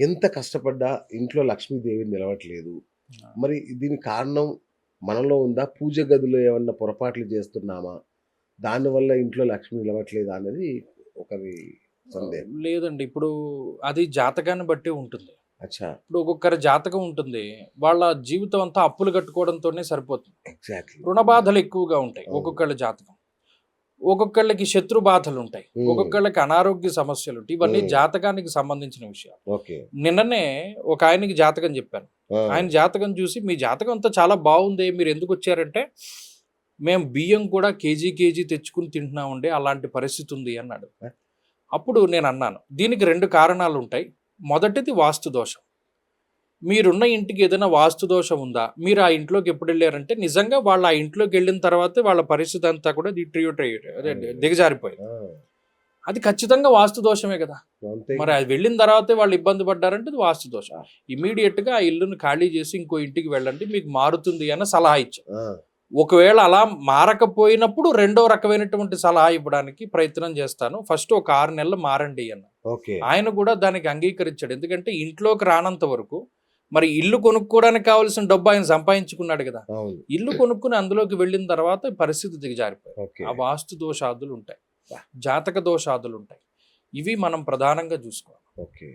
ఎంత కష్టపడ్డా ఇంట్లో లక్ష్మీదేవి నిలవట్లేదు. మరి దీనికి కారణం మనలో ఉందా? పూజ గదిలో ఏమన్నా పొరపాట్లు చేస్తున్నామా? దానివల్ల ఇంట్లో లక్ష్మి నిలవట్లేదా అనేది ఒకరి సందేహం. లేదండి. ఇప్పుడు అది జాతకాన్ని బట్టి ఉంటుంది. అచ్చా. ఇప్పుడు ఒక్కొక్కరి జాతకం ఉంటుంది. వాళ్ళ జీవితం అంతా అప్పులు కట్టుకోవడంతోనే సరిపోతుంది. ఎగ్జాక్ట్లీ. రుణ బాధలు ఎక్కువగా ఉంటాయి. ఒక్కొక్కళ్ళ జాతకం. ఒక్కొక్కళ్ళకి శత్రు బాధలు ఉంటాయి. ఒక్కొక్కళ్ళకి అనారోగ్య సమస్యలు ఉంటాయి ఇవన్నీ. జాతకానికి సంబంధించిన విషయాలు. నిన్ననే ఒక ఆయనకి జాతకం చెప్పాను. ఆయన జాతకం చూసి మీ జాతకం అంతా చాలా బాగుంది మీరు ఎందుకు వచ్చారంటే మేము బియ్యం కూడా కేజీ కేజీ తెచ్చుకుని తింటున్నామండి అలాంటి పరిస్థితి ఉంది అన్నాడు? అప్పుడు నేను అన్నాను దీనికి రెండు కారణాలు ఉంటాయి మొదటిది వాస్తు దోషం. మీరున్న ఇంటికి ఏదైనా వాస్తు దోషం ఉందా? మీరు ఆ ఇంట్లోకి ఎప్పుడు వెళ్ళారంటే నిజంగా వాళ్ళు ఆ ఇంట్లోకి వెళ్ళిన తర్వాతే వాళ్ళ పరిస్థితి అంతా కూడా డిట్రియూట్ అదే దిగజారిపోయింది. అది ఖచ్చితంగా వాస్తు దోషమే కదా. మరి అది వెళ్ళిన తర్వాతే వాళ్ళు ఇబ్బంది పడ్డారంటే అది వాస్తు దోషం. ఇమీడియట్గా ఆ ఇల్లుని ఖాళీ చేసి ఇంకో ఇంటికి వెళ్ళండి మీకు మారుతుంది అన్న సలహా ఇచ్చాం ఒకవేళ అలా మారకపోయినప్పుడు రెండో రకమైనటువంటి సలహా ఇవ్వడానికి ప్రయత్నం చేస్తాను. ఫస్ట్ ఒక ఆరు నెలలు మారండి అన్న. ఆయన కూడా దానికి అంగీకరించాడు. ఎందుకంటే ఇంట్లోకి రానంత వరకు మరి ఇల్లు కొనుక్కోవడానికి కావాల్సిన డబ్బు ఆయన సంపాదించుకున్నాడు కదా. ఇల్లు కొనుక్కుని అందులోకి వెళ్ళిన తర్వాత పరిస్థితి దిగజారిపోయి ఆ వాస్తు దోషాదులు ఉంటాయి. జాతక దోషాదులు ఉంటాయి. ఇవి మనం ప్రధానంగా చూసుకోవాలి. ఓకే.